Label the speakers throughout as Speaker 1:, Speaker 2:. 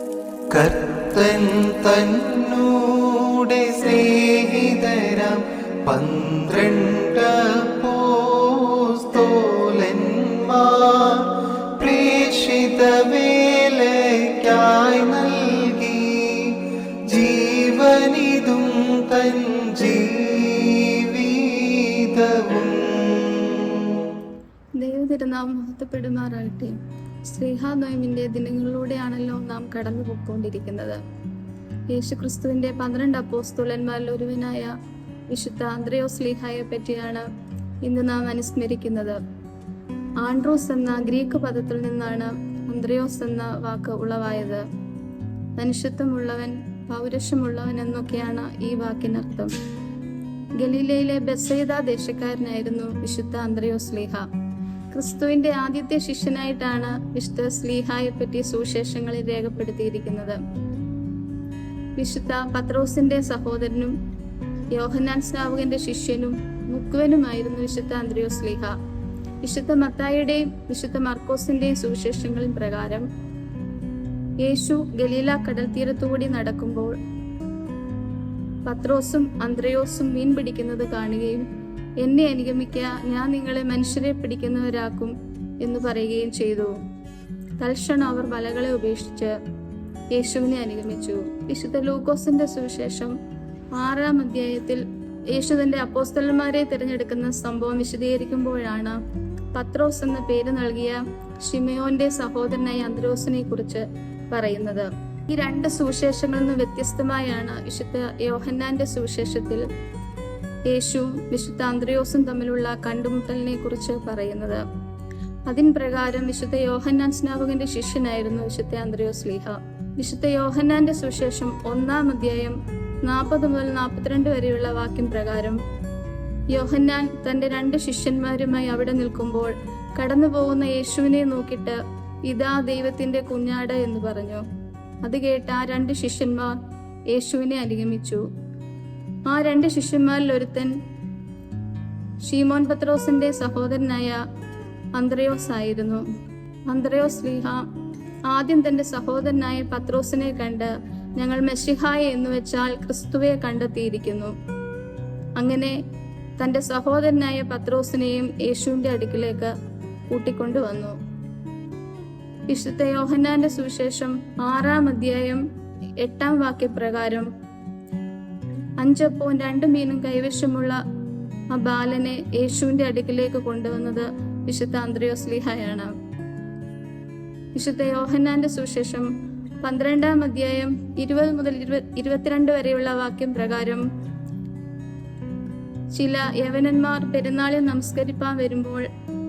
Speaker 1: കർത്തൻ തന്നൂടെ സ്നേഹിതരാം. പന്ത്രണ്ട് പോസ്തോലന്മാർ പ്രേക്ഷിത വേലയ്ക്കായി നൽകി. ജീവനിതും തൻ ജീവിതവും.
Speaker 2: ദൈവതിരുനാം മഹത്വപ്പെടുമാറാകട്ടെ. സ്നേഹ നോയമിന്റെ ദിനങ്ങളിലൂടെയാണല്ലോ നാം കടന്നു പോയിക്കൊണ്ടിരിക്കുന്നത് യേശുക്രിസ്തുവിന്റെ പന്ത്രണ്ട് അപ്പോസ്തുലന്മാരിൽ ഒരുവനായ വിശുദ്ധ ആന്ദ്രയോ സ്ലീഹയെ പറ്റിയാണ് ഇന്ന് നാം അനുസ്മരിക്കുന്നത്. ആൻഡ്രോസ് എന്ന ഗ്രീക്ക് പദത്തിൽ നിന്നാണ് അന്ത്രയോസ് എന്ന വാക്ക് ഉളവായത്. മനുഷ്യത്വമുള്ളവൻ പൗരുഷമുള്ളവൻ എന്നൊക്കെയാണ് ഈ വാക്കിനർത്ഥം. ഗലീലയിലെ ബെസൈദ ദേശക്കാരനായിരുന്നു വിശുദ്ധ അന്ത്രയോ സ്ലീഹ ക്രിസ്തുവിന്റെ ആദ്യത്തെ ശിഷ്യനായിട്ടാണ് വിശുദ്ധ സ്ലീഹായെ പറ്റി സുവിശേഷങ്ങളിൽ രേഖപ്പെടുത്തിയിരിക്കുന്നത്. വിശുദ്ധ പത്രോസിന്റെ സഹോദരനും യോഹന്നാൻ സ്നാവകന്റെ ശിഷ്യനും മുക്കുവനുമായിരുന്നു വിശുദ്ധ അന്ത്രിയോ സ്ലീഹ. വിശുദ്ധ മത്തായിയുടെയും വിശുദ്ധ മർക്കോസിന്റെയും സുവിശേഷങ്ങളിൽ പ്രകാരം യേശു ഗലീല കടൽ തീരത്തുകൂടി നടക്കുമ്പോൾ പത്രോസും അന്ത്രയോസും മീൻ പിടിക്കുന്നത് കാണുകയും എന്നെ അനുഗമിക്കുക ഞാൻ നിങ്ങളെ മനുഷ്യരെ പിടിക്കുന്നവരാക്കും എന്ന് പറയുകയും ചെയ്തു. തൽക്ഷണം അവർ വലകളെ ഉപേക്ഷിച്ച് യേശുവിനെ അനുഗമിച്ചു. വിശുദ്ധ ലൂക്കോസിന്റെ സുവിശേഷം ആറാം അധ്യായത്തിൽ യേശു തന്റെ അപ്പോസ്തലന്മാരെ തിരഞ്ഞെടുക്കുന്ന സംഭവം വിശദീകരിക്കുമ്പോഴാണ് പത്രോസ് എന്ന പേര് നൽകിയ ഷിമയോന്റെ സഹോദരനായ അന്ത്രോസിനെ കുറിച്ച് പറയുന്നത്. ഈ രണ്ട് സുവിശേഷങ്ങളിൽ നിന്ന് വ്യത്യസ്തമായാണ്. വിശുദ്ധ യോഹന്നാന്റെ സുവിശേഷത്തിൽ യേശുവും വിശുദ്ധ അന്ത്രയോസും തമ്മിലുള്ള കണ്ടുമുട്ടലിനെ കുറിച്ച് പറയുന്നത്. അതിൻ പ്രകാരം വിശുദ്ധ യോഹന്നാൻ സ്നാപകന്റെ ശിഷ്യനായിരുന്നു വിശുദ്ധ അന്ത്രയോസ് ലീഹ. വിശുദ്ധ യോഹന്നാന്റെ സുവിശേഷം ഒന്നാം അധ്യായം നാൽപ്പത് മുതൽ നാൽപ്പത്തിരണ്ട് വരെയുള്ള വാക്യം പ്രകാരം യോഹന്നാൻ തന്റെ രണ്ട് ശിഷ്യന്മാരുമായി അവിടെ നിൽക്കുമ്പോൾ കടന്നു പോകുന്ന യേശുവിനെ നോക്കിയിട്ട് ഇതാ ദൈവത്തിന്റെ കുഞ്ഞാട് എന്ന് പറഞ്ഞു. അത് കേട്ട് ആ രണ്ട് ശിഷ്യന്മാർ യേശുവിനെ അനുഗമിച്ചു. ആ രണ്ട് ശിഷ്യന്മാരിൽ ഒരുത്തൻ ഷീമോൻ പത്രോസിന്റെ സഹോദരനായ അന്ത്രയോസ് ആയിരുന്നു. അന്ത്രയോസ് ലീഹ ആദ്യം തന്റെ സഹോദരനായ പത്രോസിനെ കണ്ട് ഞങ്ങൾ മെഷിഹായ എന്ന് വെച്ചാൽ ക്രിസ്തുവെ കണ്ടെത്തിയിരിക്കുന്നു. അങ്ങനെ തന്റെ സഹോദരനായ പത്രോസിനെയും യേശുവിന്റെ അടുക്കിലേക്ക് കൂട്ടിക്കൊണ്ടുവന്നു. വിശുദ്ധ യോഹന്നാന്റെ സുവിശേഷം ആറാം അധ്യായം എട്ടാം വാക്യപ്രകാരം അഞ്ചപ്പവും രണ്ടു മീനും കൈവശമുള്ള ആ ബാലനെ യേശുവിന്റെ അടുക്കിലേക്ക് കൊണ്ടുവന്നത് വിശുദ്ധ അന്ത്രയോസ്ലിഹയാണ് വിശുദ്ധ യോഹന്നാന്റെ സുശേഷം പന്ത്രണ്ടാം അധ്യായം ഇരുപത് മുതൽ ഇരുപ- ഇരുപത്തിരണ്ട് വരെയുള്ള വാക്യം പ്രകാരം ചില യവനന്മാർ പെരുന്നാളിൽ നമസ്കരിപ്പാൻ വരുമ്പോൾ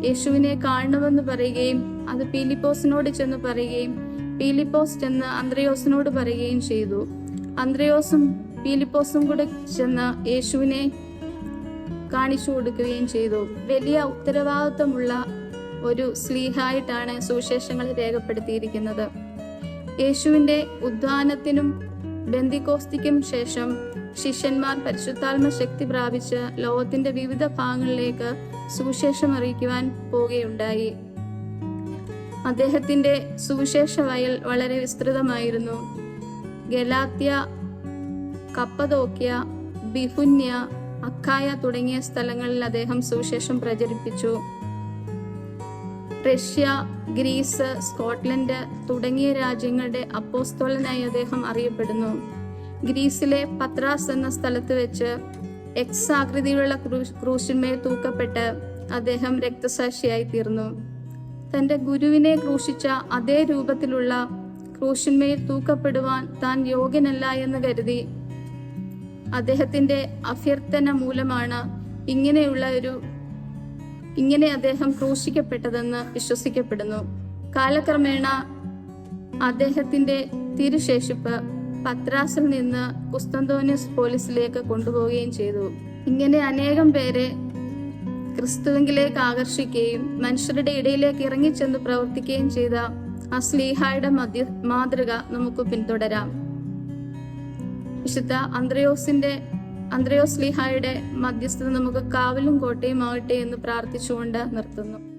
Speaker 2: യേശുവിനെ കാണണമെന്ന് പറയുകയും അത് പീലിപ്പോസിനോട് ചെന്ന് പറയുകയും പീലിപ്പോസ് ചെന്ന് അന്ത്രയോസിനോട് പറയുകയും ചെയ്തു. അന്ത്രയോസും പീലിപ്പോസും കൂടെ ചെന്ന് യേശുവിനെ കാണിച്ചു കൊടുക്കുകയും ചെയ്തു. വലിയ ഉത്തരവാദിത്വമുള്ള ഒരു സ്ലീഹായിട്ടാണ് സുവിശേഷങ്ങൾ രേഖപ്പെടുത്തിയിരിക്കുന്നത്. യേശുവിന്റെ ഉദ്ധാനത്തിനും ബന്ദിക്കോസ്തിക്കും ശേഷം ശിഷ്യന്മാർ പരിശുദ്ധാത്മ ശക്തി പ്രാപിച്ച് ലോകത്തിന്റെ വിവിധ ഭാഗങ്ങളിലേക്ക് സുവിശേഷം അറിയിക്കുവാൻ പോവുകയുണ്ടായി. അദ്ദേഹത്തിന്റെ സുവിശേഷ വയൽ വളരെ വിസ്തൃതമായിരുന്നു. ഗലാത്യ കപ്പതോക്യ ബിഹുന്യ അക്കായ തുടങ്ങിയ സ്ഥലങ്ങളിൽ അദ്ദേഹം സുവിശേഷം പ്രചരിപ്പിച്ചു. റഷ്യ ഗ്രീസ് സ്കോട്ട്ലൻഡ് തുടങ്ങിയ രാജ്യങ്ങളുടെ അപ്പോസ്തോലനായി അദ്ദേഹം അറിയപ്പെടുന്നു. ഗ്രീസിലെ പത്രാസ് എന്ന സ്ഥലത്ത് വെച്ച് എക്സ് ആകൃതിയിലുള്ള ക്രൂ- ക്രൂശിന്മേൽ തൂക്കപ്പെട്ട് അദ്ദേഹം രക്തസാക്ഷിയായി തീർന്നു. തന്റെ ഗുരുവിനെ ക്രൂശിച്ച അതേ രൂപത്തിലുള്ള ക്രൂശിന്മേൽ തൂക്കപ്പെടുവാൻ താൻ യോഗ്യനല്ല എന്ന് കരുതി അദ്ദേഹത്തിന്റെ അഭ്യർത്ഥന മൂലമാണ് ഇങ്ങനെയുള്ള ഒരു ഇങ്ങനെ അദ്ദേഹം ക്രൂശിക്കപ്പെട്ടതെന്ന് വിശ്വസിക്കപ്പെടുന്നു. കാലക്രമേണ അദ്ദേഹത്തിന്റെ തിരുശേഷിപ്പ് പത്രാസിൽ നിന്ന് കുസ്തന്തോനിയസ് പോലീസിലേക്ക് കൊണ്ടുപോവുകയും ചെയ്തു. ഇങ്ങനെ അനേകം പേരെ ക്രിസ്തുവിലേക്ക് ആകർഷിക്കുകയും മനുഷ്യരുടെ ഇടയിലേക്ക് ഇറങ്ങിച്ചെന്ന് പ്രവർത്തിക്കുകയും ചെയ്ത ആ സ്ലീഹായുടെ മാതൃക നമുക്ക് പിന്തുടരാം. വിശുദ്ധ അന്ത്രയോസിന്റെ അന്ത്രയോസ് ലിഹായുടെ മധ്യസ്ഥത നമുക്ക് കാവലും ആകട്ടെ എന്ന് പ്രാർത്ഥിച്ചുകൊണ്ട് നിർത്തുന്നു.